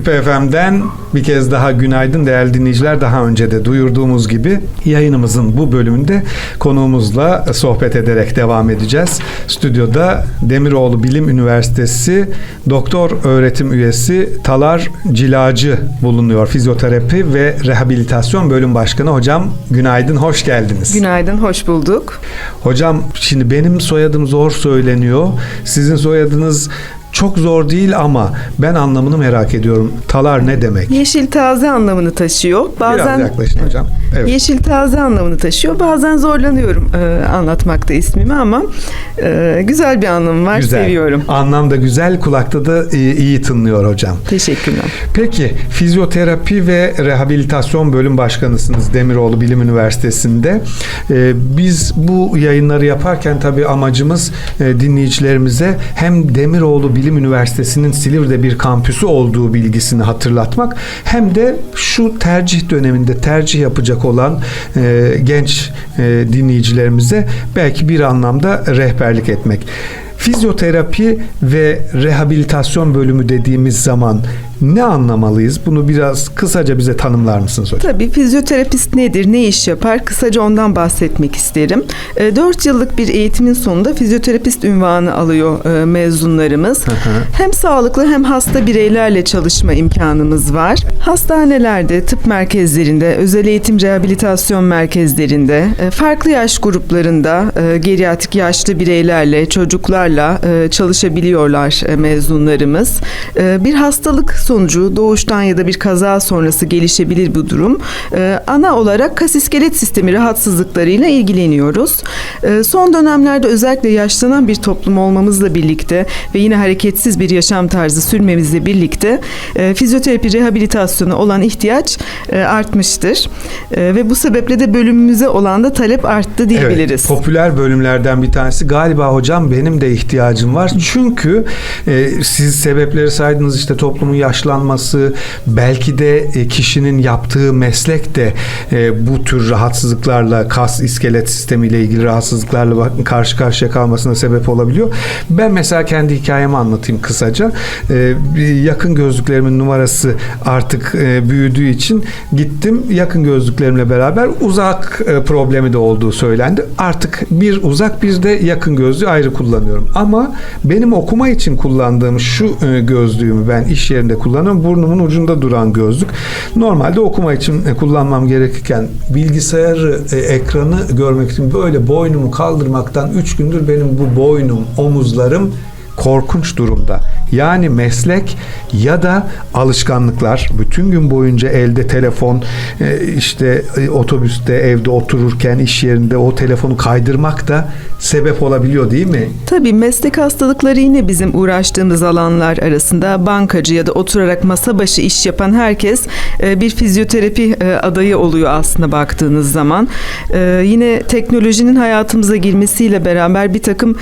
Küpe FM'den bir kez daha günaydın değerli dinleyiciler. Daha önce de duyurduğumuz gibi yayınımızın bu bölümünde konuğumuzla sohbet ederek devam edeceğiz. Stüdyoda Demiroğlu Bilim Üniversitesi Doktor Öğretim Üyesi Talar Cilacı bulunuyor. Fizyoterapi ve Rehabilitasyon Bölüm Başkanı. Hocam günaydın, hoş geldiniz. Günaydın, hoş bulduk. Hocam şimdi benim soyadım zor söyleniyor. Sizin soyadınız çok zor değil ama ben anlamını merak ediyorum. Talar ne demek? Yeşil taze anlamını taşıyor. Bazen Biraz yaklaşın hocam. Evet. Yeşil taze anlamını taşıyor. Bazen zorlanıyorum e, anlatmakta ismimi ama e, güzel bir anlamı var. Güzel. Seviyorum. Anlam da güzel, kulakta da iyi, iyi tınlıyor hocam. Teşekkürler. Peki, fizyoterapi ve rehabilitasyon bölüm başkanısınız Demiroğlu Bilim Üniversitesi'nde. Ee, biz bu yayınları yaparken tabii amacımız e, dinleyicilerimize hem Demiroğlu Bilim Üniversitesi'nin Silivri'de bir kampüsü olduğu bilgisini hatırlatmak hem de şu tercih döneminde tercih yapacak olan e, genç e, dinleyicilerimize belki bir anlamda rehberlik etmek. Fizyoterapi ve rehabilitasyon bölümü dediğimiz zaman ne anlamalıyız? Bunu biraz kısaca bize tanımlar mısınız hocam? Tabii fizyoterapist nedir, ne iş yapar? Kısaca ondan bahsetmek isterim. 4 yıllık bir eğitimin sonunda fizyoterapist ünvanı alıyor e, mezunlarımız. hı. Hem sağlıklı hem hasta bireylerle çalışma imkanımız var. Hastanelerde, tıp merkezlerinde, özel eğitim rehabilitasyon merkezlerinde, e, farklı yaş gruplarında e, geriatrik yaşlı bireylerle, çocuklarla çalışabiliyorlar mezunlarımız. Bir hastalık sonucu doğuştan ya da bir kaza sonrası gelişebilir bu durum. Ee, ana olarak kas iskelet sistemi rahatsızlıklarıyla ilgileniyoruz. Ee, son dönemlerde özellikle yaşlanan bir toplum olmamızla birlikte ve yine hareketsiz bir yaşam tarzı sürmemizle birlikte e, fizyoterapi rehabilitasyona olan ihtiyaç e, artmıştır. E, ve bu sebeple de bölümümüze olan da talep arttı diyebiliriz. Evet, popüler bölümlerden bir tanesi galiba hocam benim de ihtiyacım var. Çünkü e, siz sebepleri saydınız işte toplumun yaşlanması, belki de e, kişinin yaptığı meslek de e, bu tür rahatsızlıklarla, kas iskelet sistemiyle ilgili rahatsızlıklarla karşı karşıya kalmasına sebep olabiliyor. Ben mesela kendi hikayemi anlatayım kısaca. E, yakın gözlüklerimin numarası artık büyüdüğü için gittim yakın gözlüklerimle beraber uzak problemi de olduğu söylendi. Artık bir uzak bir de yakın gözlüğü ayrı kullanıyorum. Ama benim okuma için kullandığım şu gözlüğümü ben iş yerinde kullanıyorum. Burnumun ucunda duran gözlük. Normalde okuma için e, kullanmam gerekirken bilgisayarı e, ekranı görmek için böyle boynumu kaldırmaktan 3 gündür benim bu boynum, omuzlarım korkunç durumda. Yani meslek ya da alışkanlıklar bütün gün boyunca elde telefon e, işte e, otobüste evde otururken iş yerinde o telefonu kaydırmak da sebep olabiliyor değil mi? Tabii meslek hastalıkları yine bizim uğraştığımız alanlar arasında bankacı ya da oturarak masa başı iş yapan herkes e, bir fizyoterapi adayı oluyor aslında baktığınız zaman. Yine teknolojinin hayatımıza girmesiyle beraber bir takım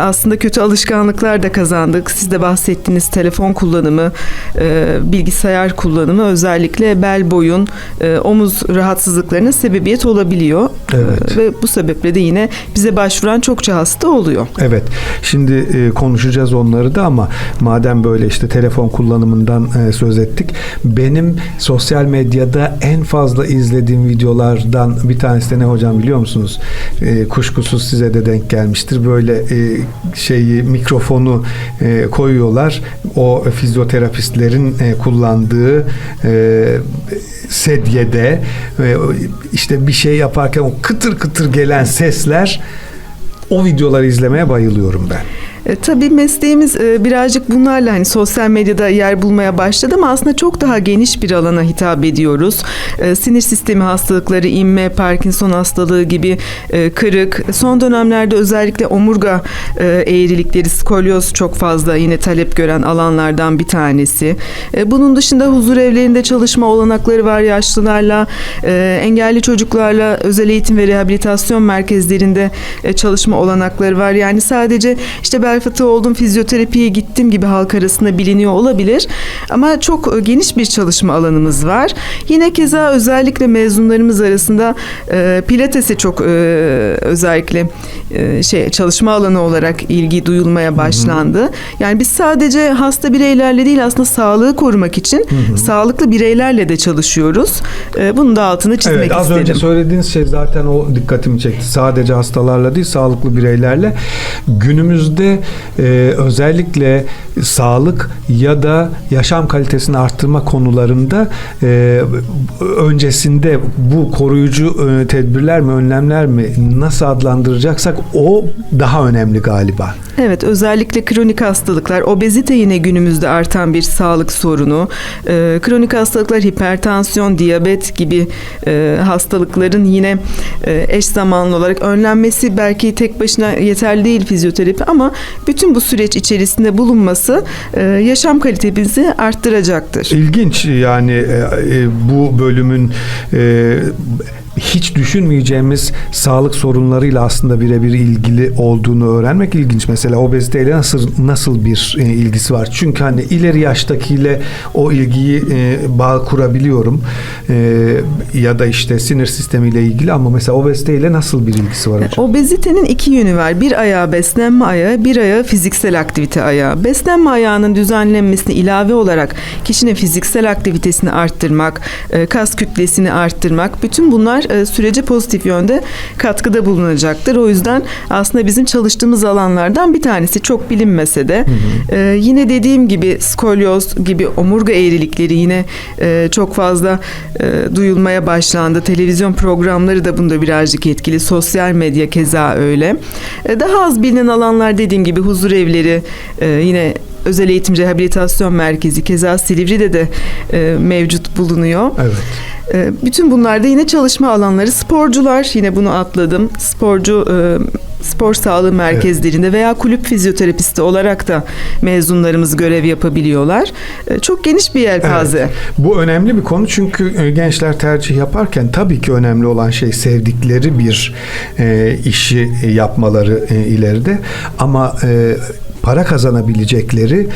aslında kötü alışkanlıklar da kazandık. Siz de bahsettiğiniz telefon kullanımı, e, bilgisayar kullanımı özellikle bel boyun, e, omuz rahatsızlıklarına sebebiyet olabiliyor. Evet. E, Ve bu sebeple de yine bize başvuran çokça hasta oluyor. Evet. Şimdi e, konuşacağız onları da ama madem böyle işte telefon kullanımından e, söz ettik. Benim sosyal medyada en fazla izlediğim videolardan bir tanesi de ne hocam biliyor musunuz? E, kuşkusuz size de denk gelmiştir. Böyle e, şeyi mikrofonu e, koyuyorlar. O fizyoterapistlerin e, kullandığı e, sedyede ve işte bir şey yaparken o kıtır kıtır gelen sesler o videoları izlemeye bayılıyorum ben. E, tabii mesleğimiz e, birazcık bunlarla hani sosyal medyada yer bulmaya başladı ama aslında çok daha geniş bir alana hitap ediyoruz. E, sinir sistemi hastalıkları, inme, Parkinson hastalığı gibi e, kırık. Son dönemlerde özellikle omurga e, eğrilikleri, skolyoz çok fazla yine talep gören alanlardan bir tanesi. E, bunun dışında huzur evlerinde çalışma olanakları var yaşlılarla, e, engelli çocuklarla özel eğitim ve rehabilitasyon merkezlerinde e, çalışma olanakları var. Yani sadece işte bel fıtığı oldum, fizyoterapiye gittim gibi halk arasında biliniyor olabilir. Ama çok e, geniş bir çalışma alanımız var. Yine keza özellikle mezunlarımız arasında e, pilatese çok e, özellikle e, şey çalışma alanı olarak ilgi duyulmaya başlandı. Yani biz sadece hasta bireylerle değil aslında sağlığı korumak için sağlıklı bireylerle de çalışıyoruz. E, Bunun da altını çizmek Evet az isterim. önce söylediğiniz şey zaten o dikkatimi çekti. Sadece hastalarla değil sağlıklı bireylerle. Günümüzde e, özellikle sağlık ya da yaşam kalitesini arttırma konularında e, öncesinde bu koruyucu e, tedbirler mi önlemler mi nasıl adlandıracaksak o daha önemli galiba. Evet özellikle kronik hastalıklar, obezite yine günümüzde artan bir sağlık sorunu. Ee, kronik hastalıklar, hipertansiyon, diyabet gibi e, hastalıkların yine e, eş zamanlı olarak önlenmesi belki tek başına yeterli değil fizyoterapi ama bütün bu süreç içerisinde bulunması e, yaşam kalitemizi arttıracaktır. İlginç yani e, e, bu bölümün e, hiç düşünmeyeceğimiz sağlık sorunlarıyla aslında birebir ilgili olduğunu öğrenmek ilginç. Mesela obeziteyle nasıl nasıl bir e, ilgisi var? Çünkü hani ileri yaştakiyle o ilgiyi e, bağ kurabiliyorum. E, ya da işte sinir sistemiyle ilgili ama mesela obeziteyle nasıl bir ilgisi var hocam? Obezitenin iki yönü var. Bir ayağı beslenme ayağı, bir ayağı fiziksel aktivite ayağı. Beslenme ayağının düzenlenmesine ilave olarak kişinin fiziksel aktivitesini arttırmak, e, kas kütlesini arttırmak, bütün bunlar e, sürece pozitif yönde katkıda bulunacaktır. O yüzden aslında bizim çalıştığımız alanlardan bir tanesi çok bilinmese de e, yine dediğim gibi skolyoz gibi omurga eğrilikleri yine e, çok fazla duyulmaya başlandı. Televizyon programları da bunda birazcık etkili. Sosyal medya keza öyle. Daha az bilinen alanlar dediğim gibi huzur evleri yine özel eğitim rehabilitasyon merkezi keza Silivri'de de mevcut bulunuyor. Evet. E, bütün bunlarda yine çalışma alanları sporcular yine bunu atladım. Sporcu e, spor sağlığı merkezlerinde veya kulüp fizyoterapisti olarak da mezunlarımız görev yapabiliyorlar. E, çok geniş bir yelpaze. Evet. Bu önemli bir konu çünkü e, gençler tercih yaparken tabii ki önemli olan şey sevdikleri bir e, işi yapmaları ileride ama para kazanabilecekleri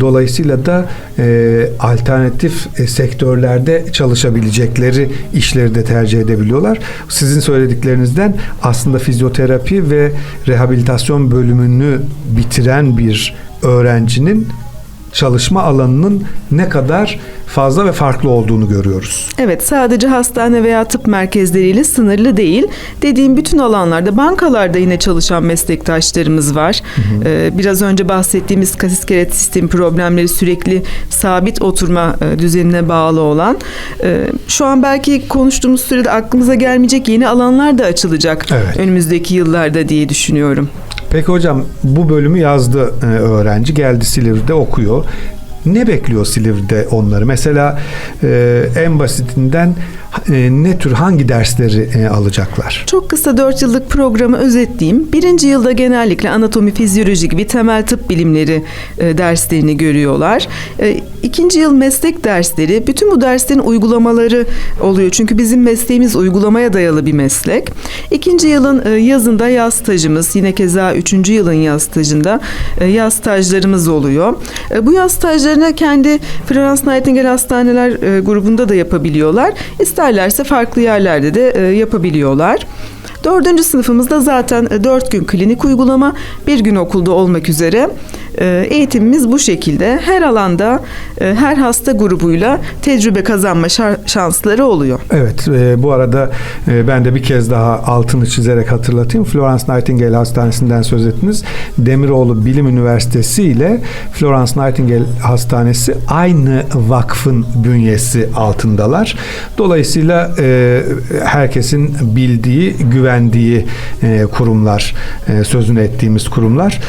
dolayısıyla da e, alternatif e, sektörlerde çalışabilecekleri işleri de tercih edebiliyorlar. Sizin söylediklerinizden aslında fizyoterapi ve rehabilitasyon bölümünü bitiren bir öğrencinin çalışma alanının ne kadar fazla ve farklı olduğunu görüyoruz. Evet sadece hastane veya tıp merkezleriyle sınırlı değil. Dediğim bütün alanlarda bankalarda yine çalışan meslektaşlarımız var. Ee, biraz önce bahsettiğimiz kas iskelet sistemi problemleri sürekli sabit oturma e, düzenine bağlı olan. e, şu an belki konuştuğumuz sürede aklımıza gelmeyecek yeni alanlar da açılacak Evet. önümüzdeki yıllarda diye düşünüyorum. Peki hocam bu bölümü yazdı e, öğrenci geldi Silivri'de okuyor. Ne bekliyor Silivri'de onları? Mesela e, en basitinden e, ne tür hangi dersleri e, alacaklar? Çok kısa 4 yıllık programı özetleyeyim. Birinci yılda genellikle anatomi, fizyoloji gibi temel tıp bilimleri e, derslerini görüyorlar. E, ikinci yıl meslek dersleri, bütün bu derslerin uygulamaları oluyor. Çünkü bizim mesleğimiz uygulamaya dayalı bir meslek. İkinci yılın yazında yaz stajımız, yine keza üçüncü yılın yaz stajında yaz stajlarımız oluyor. Bu yaz stajlarını kendi Florence Nightingale Hastaneler grubunda da yapabiliyorlar. İsterlerse farklı yerlerde de e, yapabiliyorlar. Dördüncü sınıfımızda zaten e, dört gün klinik uygulama, bir gün okulda olmak üzere eğitimimiz bu şekilde. Her alanda, e, her hasta grubuyla tecrübe kazanma şansları oluyor. Evet, e, bu arada e, ben de bir kez daha altını çizerek hatırlatayım. Florence Nightingale Hastanesi'nden söz ettiniz. Demiroğlu Bilim Üniversitesi ile Florence Nightingale Hastanesi aynı vakfın bünyesi altındalar. Dolayısıyla herkesin bildiği, güvendiği kurumlar, sözünü ettiğimiz kurumlar.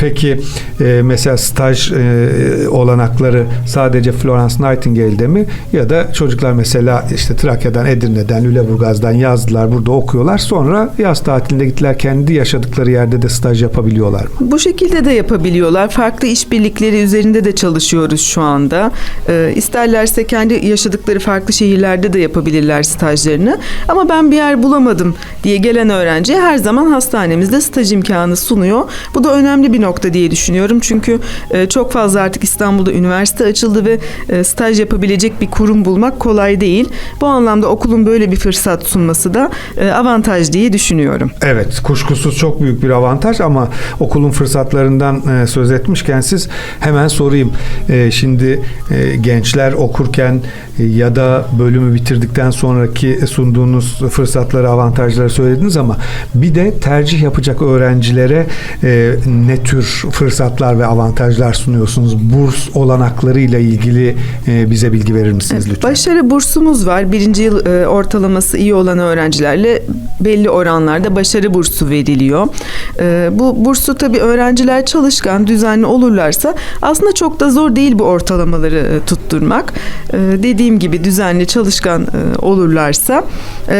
Peki e, mesela staj e, olanakları sadece Florence Nightingale'de mi ya da çocuklar mesela işte Trakya'dan, Edirne'den, Lüleburgaz'dan yazdılar, burada okuyorlar. Sonra yaz tatilinde gittiler kendi yaşadıkları yerde de staj yapabiliyorlar mı? Bu şekilde de yapabiliyorlar. Farklı işbirlikleri üzerinde de çalışıyoruz şu anda. Ee, isterlerse kendi yaşadıkları farklı şehirlerde de yapabilirler stajlarını. Ama ben bir yer bulamadım diye gelen öğrenciye her zaman hastanemizde staj imkanı sunuyor. Bu da önemli bir nokta diye düşünüyorum. Düşünüyorum. Çünkü e, çok fazla artık İstanbul'da üniversite açıldı ve e, staj yapabilecek bir kurum bulmak kolay değil. Bu anlamda okulun böyle bir fırsat sunması da e, avantaj diye düşünüyorum. Evet, kuşkusuz çok büyük bir avantaj ama okulun fırsatlarından söz etmişken siz hemen sorayım. Şimdi gençler okurken ya da bölümü bitirdikten sonraki sunduğunuz fırsatları, avantajları söylediniz ama bir de tercih yapacak öğrencilere ne tür fırsatlar ve avantajlar sunuyorsunuz? Burs olanaklarıyla ilgili e, bize bilgi verir misiniz lütfen? Başarı bursumuz var. Birinci yıl e, ortalaması iyi olan öğrencilerle belli oranlarda başarı bursu veriliyor. E, bu bursu tabii öğrenciler çalışkan, düzenli olurlarsa aslında çok da zor değil bu ortalamaları tutturmak. Dediğim gibi düzenli, çalışkan olurlarsa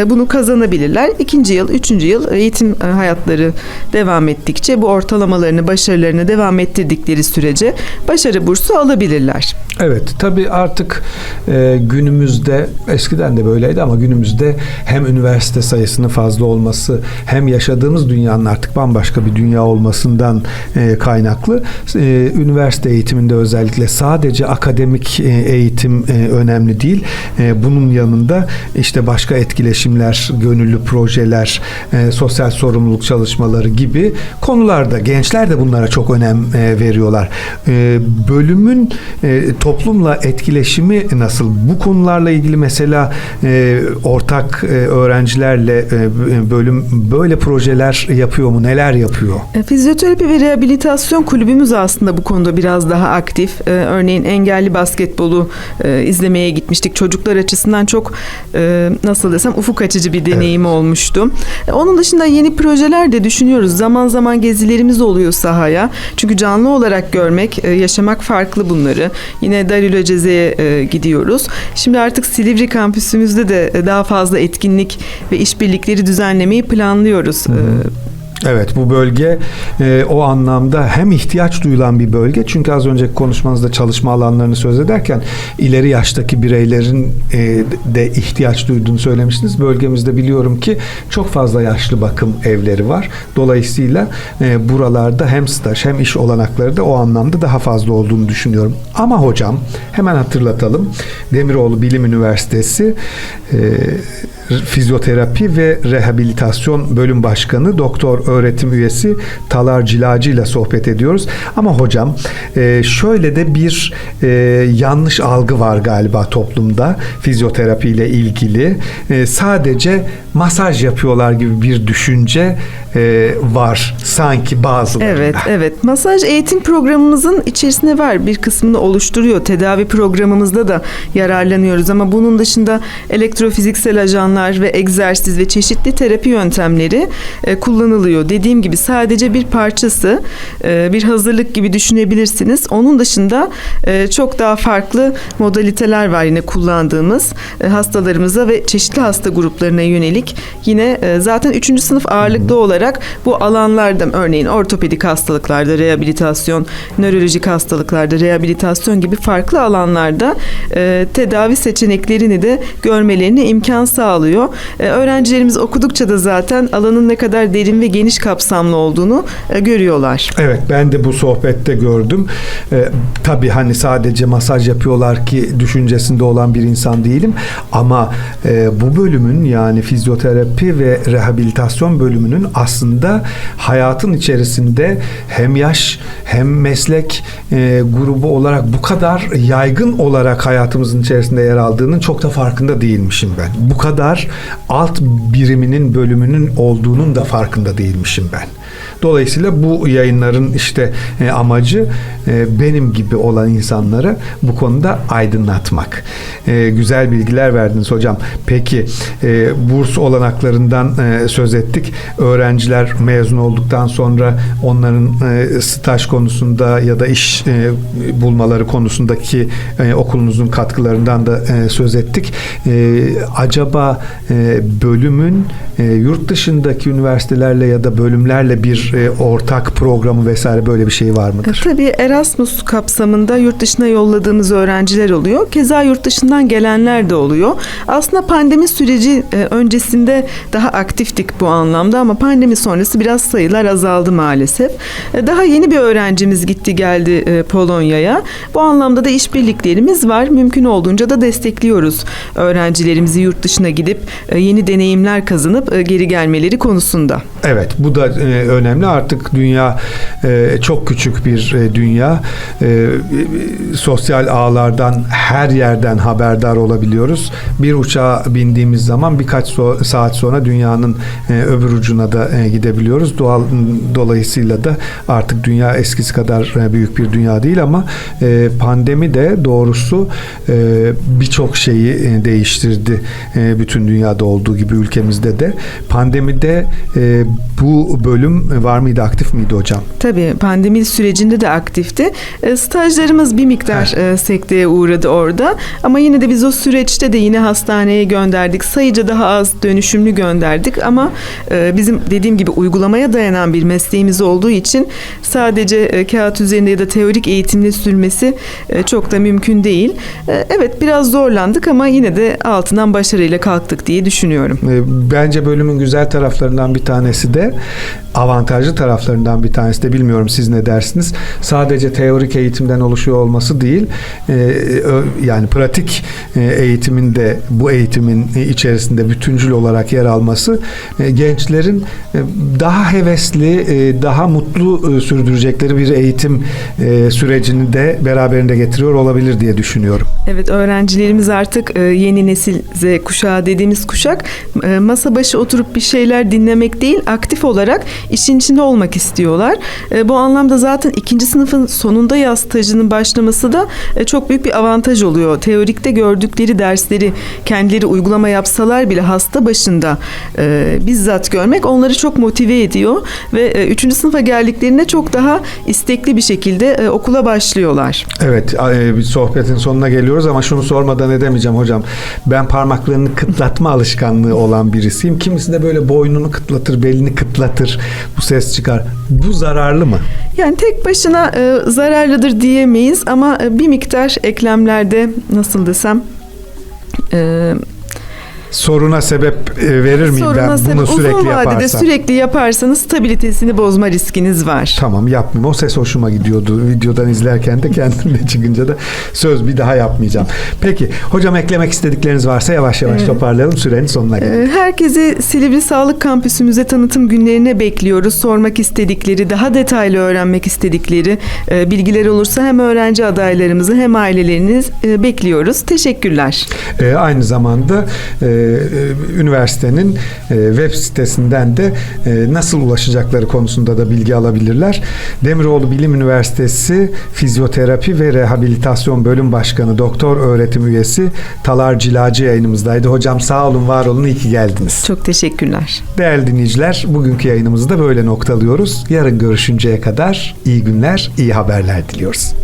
bunu kazanabilirler. İkinci yıl, üçüncü yıl eğitim hayatları devam ettikçe bu ortalamalarını, başarılarını devam ettirdikleri sürece başarı bursu alabilirler. Evet tabii artık e, günümüzde eskiden de böyleydi ama günümüzde hem üniversite sayısının fazla olması hem yaşadığımız dünyanın artık bambaşka bir dünya olmasından e, kaynaklı e, üniversite eğitiminde özellikle sadece akademik e, eğitim e, önemli değil. E, bunun yanında işte başka etkileşimler, gönüllü projeler, e, sosyal sorumluluk çalışmaları gibi konularda gençler de bunlara çok önem e, veriyorlar. E, bölümün e, toplumla etkileşimi nasıl? Bu konularla ilgili mesela e, ortak e, öğrencilerle e, bölüm böyle projeler yapıyor mu? Neler yapıyor? E, Fizyoterapi ve rehabilitasyon kulübümüz aslında bu konuda biraz daha aktif. E, örneğin engelli basketbolu e, izlemeye gitmiştik. Çocuklar açısından çok e, nasıl desem ufuk açıcı bir deneyim olmuştu. E, onun dışında yeni projeler de düşünüyoruz. Zaman zaman gezilerimiz oluyor sahaya. Çünkü canlı olarak görmek, e, yaşamak farklı bunları. Yine Darül Öceze'ye e, gidiyoruz. Şimdi artık Silivri kampüsümüzde de e, daha fazla etkinlik ve işbirlikleri düzenlemeyi planlıyoruz. E, Evet bu bölge e, o anlamda hem ihtiyaç duyulan bir bölge çünkü az önceki konuşmanızda çalışma alanlarını söz ederken ileri yaştaki bireylerin e, de ihtiyaç duyduğunu söylemiştiniz. Bölgemizde biliyorum ki çok fazla yaşlı bakım evleri var. Dolayısıyla e, buralarda hem staj hem iş olanakları da o anlamda daha fazla olduğunu düşünüyorum. Ama hocam hemen hatırlatalım. Demiroğlu Bilim Üniversitesi e, Fizyoterapi ve Rehabilitasyon Bölüm Başkanı Doktor Öğretim Üyesi Talar Cilacı ile sohbet ediyoruz. Ama hocam e, şöyle de bir e, yanlış algı var galiba toplumda fizyoterapi ile ilgili. E, sadece masaj yapıyorlar gibi bir düşünce var sanki bazılarında. Evet, evet. Masaj eğitim programımızın içerisinde var. Bir kısmını oluşturuyor. Tedavi programımızda da yararlanıyoruz ama bunun dışında elektrofiziksel ajanlar ve egzersiz ve çeşitli terapi yöntemleri e, kullanılıyor. Dediğim gibi sadece bir parçası, e, bir hazırlık gibi düşünebilirsiniz. Onun dışında e, çok daha farklı modaliteler var yine kullandığımız e, hastalarımıza ve çeşitli hasta gruplarına yönelik. Yine zaten 3. sınıf ağırlıklı olarak bu alanlarda örneğin ortopedik hastalıklarda rehabilitasyon, nörolojik hastalıklarda rehabilitasyon gibi farklı alanlarda tedavi seçeneklerini de görmelerine imkan sağlıyor. Öğrencilerimiz okudukça da zaten alanın ne kadar derin ve geniş kapsamlı olduğunu e, görüyorlar. Evet ben de bu sohbette gördüm. Ee, tabii hani sadece masaj yapıyorlar ki düşüncesinde olan bir insan değilim. Ama e, bu bölümün yani fizyoterapi ve rehabilitasyon bölümünün aslında hayatın içerisinde hem yaş hem meslek e, grubu olarak bu kadar yaygın olarak hayatımızın içerisinde yer aldığının çok da farkında değilmişim ben. Bu kadar alt biriminin bölümünün olduğunun da farkında değilmişim ben. Dolayısıyla bu yayınların işte e, amacı e, benim gibi olan insanları bu konuda aydınlatmak. E, güzel bilgiler verdiniz hocam. Peki e, burs olanaklarından e, söz ettik. Öğrenciler mezun olduktan sonra onların e, staj konusunda ya da iş e, bulmaları konusundaki e, okulunuzun katkılarından da e, söz ettik. E, acaba e, bölümün e, yurt dışındaki üniversitelerle ya ya da bölümlerle bir e, ortak programı vesaire böyle bir şey var mıdır? Tabii Erasmus kapsamında yurt dışına yolladığımız öğrenciler oluyor. Keza yurt dışından gelenler de oluyor. Aslında pandemi süreci e, öncesinde daha aktiftik bu anlamda ama pandemi sonrası biraz sayılar azaldı maalesef. E, Daha yeni bir öğrencimiz gitti geldi e, Polonya'ya. Bu anlamda da işbirliklerimiz var. Mümkün olduğunca da destekliyoruz öğrencilerimizi yurt dışına gidip e, yeni deneyimler kazanıp e, geri gelmeleri konusunda. Evet bu da e, önemli. Artık dünya e, çok küçük bir e, dünya. E, sosyal ağlardan her yerden haberdar olabiliyoruz. Bir uçağa bindiğimiz zaman birkaç so- saat sonra dünyanın e, öbür ucuna da e, gidebiliyoruz. Doğal dolayısıyla da artık dünya eskisi kadar e, büyük bir dünya değil ama e, pandemi de doğrusu e, birçok şeyi e, değiştirdi E, bütün dünyada olduğu gibi ülkemizde de. Pandemide e, bu bölüm var mıydı aktif miydi hocam? Tabii pandemi sürecinde de aktifti. E, stajlarımız bir miktar e, sekteye uğradı orada. Ama yine de biz o süreçte de yine hastaneye gönderdik. Sayıca daha az dönüşümlü gönderdik ama e, bizim dediğim gibi uygulamaya dayanan bir mesleğimiz olduğu için sadece kağıt üzerinde ya da teorik eğitimle sürmesi çok da mümkün değil. Evet biraz zorlandık ama yine de altından başarıyla kalktık diye düşünüyorum. Bence bölümün güzel taraflarından bir tanesi de avantajlı taraflarından bir tanesi de bilmiyorum siz ne dersiniz. Sadece teorik eğitimden oluşuyor olması değil, e, yani pratik e, eğitimin de bu eğitimin içerisinde bütüncül olarak yer alması e, gençlerin daha hevesli, daha mutlu sürdürecekleri bir eğitim sürecini de beraberinde getiriyor olabilir diye düşünüyorum. Evet öğrencilerimiz artık yeni nesil Z kuşağı dediğimiz kuşak masa başı oturup bir şeyler dinlemek değil aktif olarak işin içinde olmak istiyorlar. E, Bu anlamda zaten ikinci sınıfın sonunda yaz stajının başlaması da e, çok büyük bir avantaj oluyor. Teorikte gördükleri dersleri kendileri uygulama yapsalar bile hasta başında e, bizzat görmek onları çok motive ediyor ve e, üçüncü sınıfa geldiklerinde çok daha istekli bir şekilde e, okula başlıyorlar. Evet, e, bir sohbetin sonuna geliyoruz ama şunu sormadan edemeyeceğim hocam. Ben parmaklarını kıtlatma alışkanlığı olan birisiyim. Kimisi de böyle boynunu kıtlatır, belini kıtlatır. Bu ses çıkar. Bu zararlı mı? Yani tek başına e, zararlıdır diyemeyiz ama e, bir miktar eklemlerde nasıl desem e, Soruna sebep e, verir miyim soruna ben sebep- bunu sürekli uzun vadede yaparsam? sürekli yaparsanız stabilitesini bozma riskiniz var. Tamam yapmayayım. O ses hoşuma gidiyordu. Videodan izlerken de kendimle çıkınca da söz bir daha yapmayacağım. Peki hocam eklemek istedikleriniz varsa yavaş yavaş Evet. toparlayalım. Sürenin sonuna gelelim. E, Herkesi Silivri Sağlık Kampüsümüze tanıtım günlerine bekliyoruz. Sormak istedikleri, daha detaylı öğrenmek istedikleri e, bilgiler olursa hem öğrenci adaylarımızı hem aileleriniz e, bekliyoruz. Teşekkürler. E, aynı zamanda e, üniversitenin e, web sitesinden de e, nasıl ulaşacakları konusunda da bilgi alabilirler. Demiroğlu Bilim Üniversitesi Fizyoterapi ve Rehabilitasyon Bölüm Başkanı Doktor Öğretim Üyesi Talar Cilacı yayınımızdaydı. Hocam sağ olun, var olun, iyi ki geldiniz. Çok teşekkürler. Değerli dinleyiciler, bugünkü yayınımızı da böyle noktalıyoruz. Yarın görüşünceye kadar iyi günler, iyi haberler diliyoruz.